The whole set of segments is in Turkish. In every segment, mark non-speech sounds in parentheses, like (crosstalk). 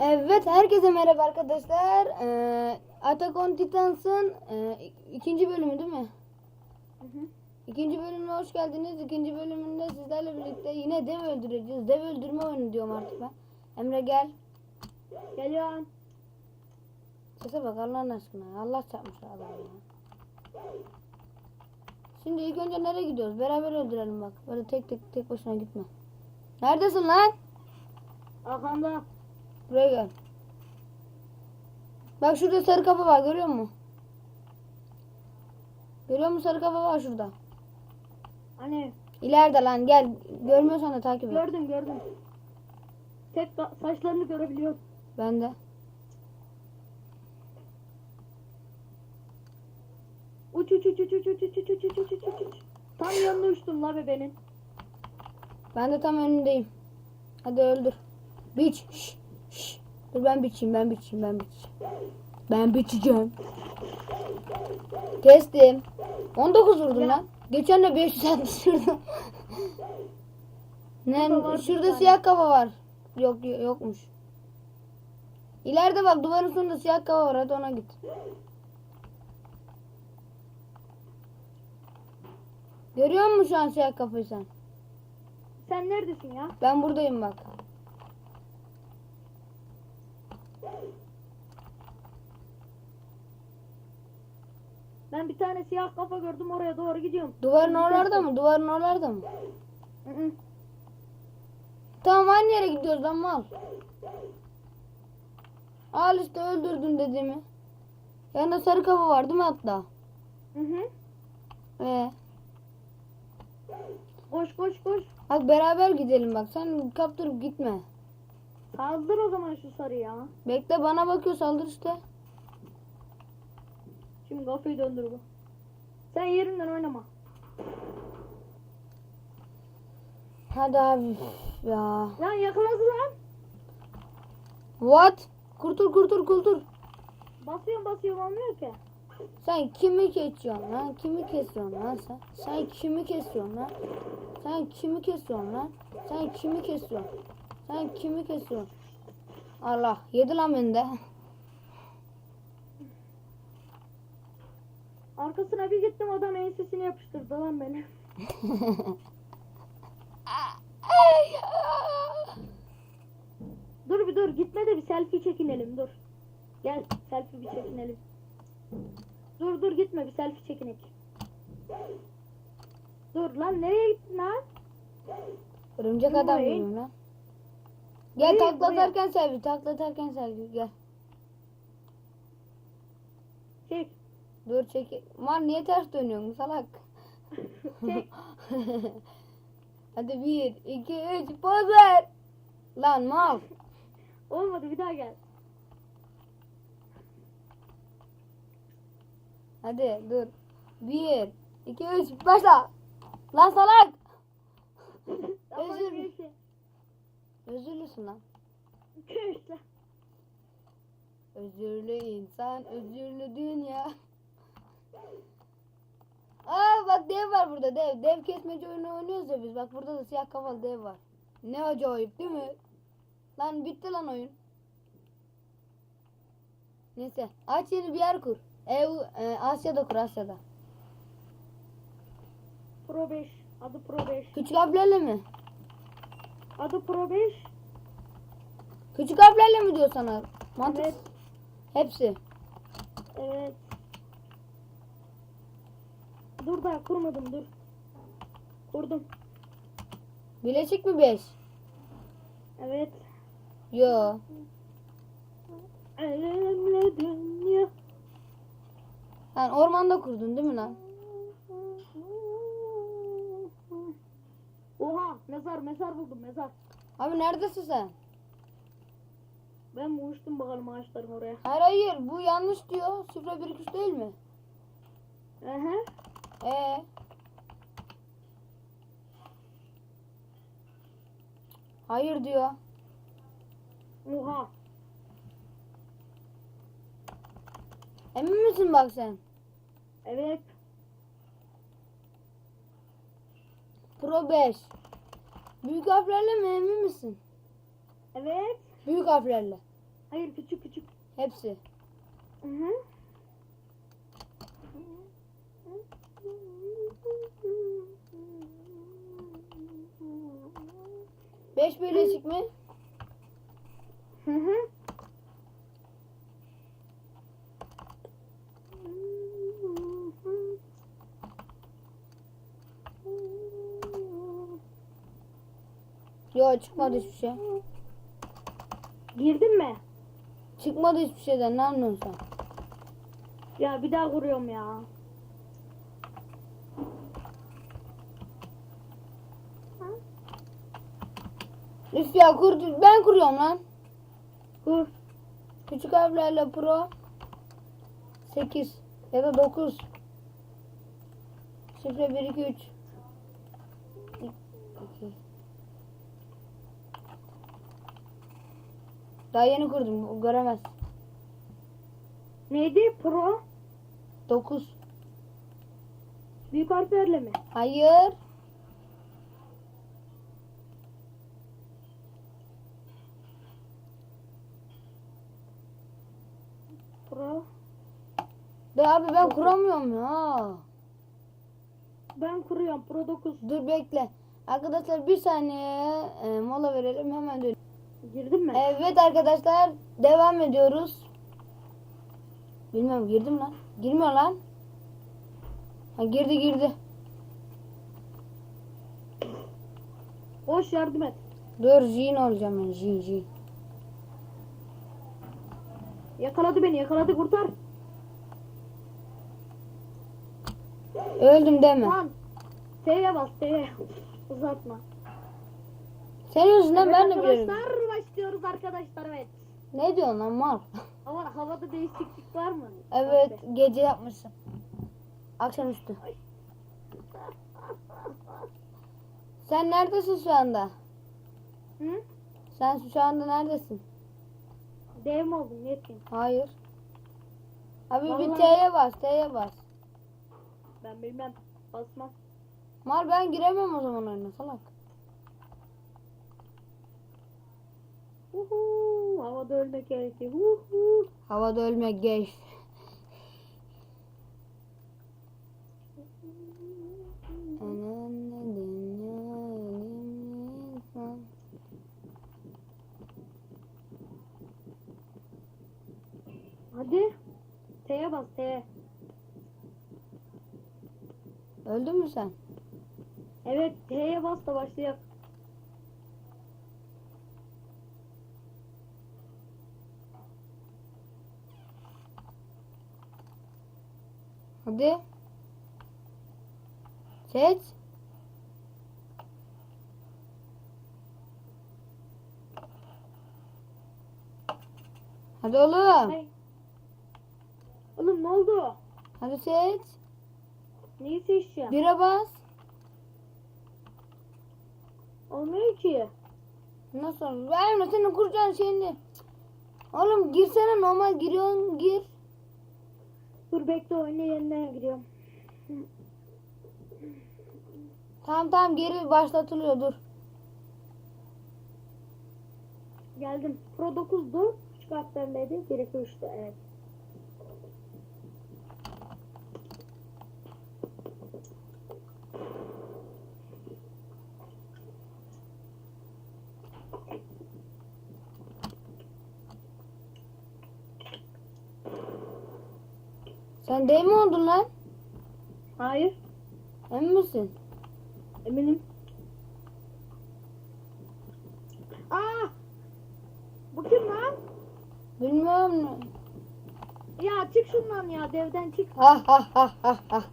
Evet, herkese merhaba arkadaşlar. Ee, Attack on Titans'ın e, ikinci bölümü değil mi? İkinci bölümüne hoş geldiniz. İkinci bölümünde sizlerle birlikte yine dev öldüreceğiz. Dev öldürme oyunu diyorum artık ben. Emre gel. Geliyorum. Sese bak Allah'ın aşkına. Allah çarpmış adam ya. Şimdi ilk önce nereye gidiyoruz? Beraber öldürelim bak. Böyle tek tek tek başına gitme. Neredesin lan? Arkanda. Buraya gel. Bak şurada sarı kafa var görüyor musun? Görüyor musun sarı kafa var şurada. Hani İleride lan gel. Görmüyorsan da takip et. gördüm gördüm. Tek saçlarını görebiliyorum. Ben de. Uç uç uç uç uç uç uç uç uç uç uç uç uç uç. Tam yanına uçtun la be benim. Ben de tam önündeyim. Hadi öldür. Biç. Şş, şş. Dur ben biçeyim ben biçeyim ben biçeyim. Ben biçeceğim. Kestim. 19 vurdum Ya. lan. Geçen de 560 vurdum. (laughs) Ne? Şurada siyah kafa var. Yok yok- yokmuş. İleride bak duvarın sonunda siyah kafa var. Hadi ona git. Görüyor musun şu an siyah kafayı sen? Sen neredesin ya? Ben buradayım bak. Ben bir tane siyah kafa gördüm oraya doğru gidiyorum. Duvarın oralarda mı? Duvarın oralarda mı? Hı hı. Tamam aynı yere gidiyoruz lan mal. Al işte öldürdün dediğimi. Yanında sarı kafa var değil mi hatta? Hı hı. Ee, Koş koş koş. bak beraber gidelim bak. Sen kaptırıp gitme. Kaldır o zaman şu sarı ya. Bekle bana bakıyor saldır işte. Şimdi kafayı döndür bu. Sen yerinden oynama. Hadi abi. Ya. Lan yakaladı lan. What? Kurtul kurtul kurtul. Basıyorum basıyorum olmuyor ki. Sen kimi kesiyorsun lan? Kimi kesiyorsun lan sen? Sen kimi kesiyorsun lan? Sen kimi kesiyorsun lan? Sen kimi kesiyorsun? Sen kimi kesiyorsun? Allah yedi lan beni de. Arkasına bir gittim adam ensesini yapıştırdı lan beni. (laughs) Dur bir dur gitme de bir selfie çekinelim dur. Gel selfie bir çekinelim. Dur dur gitme bir selfie çekinek. Dur lan nereye gittin lan? Örümcek adam mıyım lan? Gel Buraya, takla buraya. atarken selfie, takla atarken selfie gel. Çek. Dur çek. Mal niye ters dönüyorsun salak? Çek. (laughs) Hadi bir, iki, üç, poz ver. Lan mal. Olmadı bir daha gel. Hadi dur. Bir, iki, üç, başla. Lan salak. (laughs) Özür- geçti. Özürlüsün lan. Özürlü insan, özürlü dünya. Aa bak dev var burada dev. Dev kesmeci oyunu oynuyoruz ya biz. Bak burada da siyah kafalı dev var. Ne acayip değil mi? Lan bitti lan oyun. Neyse aç yeni bir yer kur. Ev e, Asya'da kur Asya'da. Pro 5. Adı Pro 5. Küçük harflerle mi? Adı Pro 5. Küçük harflerle mi diyor sana? Mantık. Evet. Hepsi. Evet. Dur daha kurmadım dur. Kurdum. Bileşik mi 5? Evet. Yo. Elimle dünya. Sen ormanda kurdun değil mi lan? Oha mezar mezar buldum mezar. Abi neredesin sen? Ben mi uçtum bakalım ağaçların oraya. Hayır hayır bu yanlış diyor. Şifre 1 3 değil mi? Aha. Ee. Hayır diyor. Oha. Emin misin bak sen? Evet. Pro 5. Büyük harflerle mi emin misin? Evet. Büyük harflerle. Hayır küçük küçük. Hepsi. Hı hı. Beş birleşik mi? Hı hı. Yok çıkmadı hiçbir şey. Girdin mi? Çıkmadı hiçbir şeyden ne anlıyorsun sen? Ya bir daha kuruyorum ya. Üf ya kur, ben kuruyorum lan. Kur. Küçük harflerle pro 8 ya da 9 Şifre 1 2 3 Daha yeni kurdum göremez. Neydi? Pro. 9 Büyük harflerle mi? Hayır. Pro. Be abi ben kuramıyorum ya. Ben kuruyorum. Pro 9. Dur bekle. Arkadaşlar bir saniye e, mola verelim hemen dön. Girdin mi? Evet arkadaşlar devam ediyoruz. Bilmem girdim lan. Girmiyor lan. Ha girdi girdi. Hoş yardım et. Dur Jin olacağım ben Jin Jin. Yakaladı beni. Yakaladı. Kurtar. Öldüm deme. Lan. T'ye bas. T'ye. Uzatma. Senin yüzünden ben de biliyorum. arkadaşlar başlıyoruz arkadaşlar evet. Ne diyorsun lan mal? (laughs) Hava, havada değişiklik var mı? Evet gece yapmışsın. Akşamüstü. (laughs) Sen neredesin şu anda? Hı? Sen şu anda neredesin? Dev mi oldun? Ne yapayım? Hayır. Abi bir Vallahi- T'ye bas, T'ye bas. Ben bilmem. Basmam. Mal ben giremem o zaman oyuna salak. Uhu, havada ölmek gerekiyor. Uhu. Havada ölmek geç. Hadi. T'ye bas T'ye. Öldün mü sen? Evet T'ye bas da başlayalım. Hadi. Seç. Hadi oğlum. Hey. Oğlum ne oldu? Hadi seç. Neyi seçeceğim? Bire bas. Olmuyor ki. Nasıl? Verme senin kuracağın şeyini. Oğlum girsene normal giriyorsun gir. Dur bekle oyuna yeniden giriyorum. Tamam tamam geri başlatılıyor dur. Geldim. Pro 9'du. Küçük harflerleydi. Gerekli 3'tü. Evet. Sen değil mi oldun lan? Hayır. Emin misin? Eminim. Aa! Bu kim lan? Bilmiyorum. Ya çık şundan ya. Devden çık. Ha ha ha ha ha.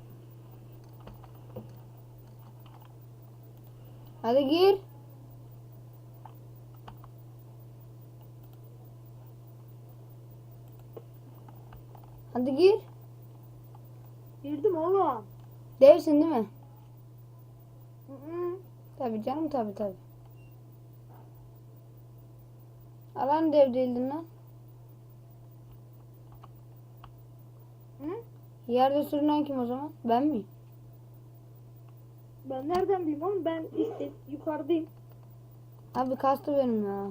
Hadi gir. Hadi gir. Girdim oğlum. Devsin değil mi? Hı hı. Tabii canım tabii tabii. Alan dev değildin lan. Hı? Yerde sürünen kim o zaman? Ben miyim? Ben nereden bileyim oğlum? Ben işte yukarıdayım. Abi kastı benim ya.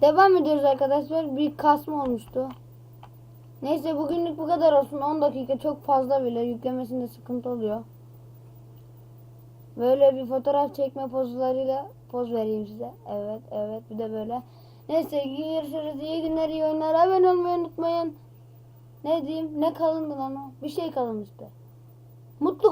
Devam ediyoruz arkadaşlar. Bir kasma olmuştu. Neyse bugünlük bu kadar olsun. 10 dakika çok fazla bile. Yüklemesinde sıkıntı oluyor. Böyle bir fotoğraf çekme pozlarıyla poz vereyim size. Evet evet bir de böyle. Neyse görüşürüz. İyi günler iyi oyunlar. Abone olmayı unutmayın. Ne diyeyim? Ne kalındı lan o? Bir şey kalınmıştı. Mutlu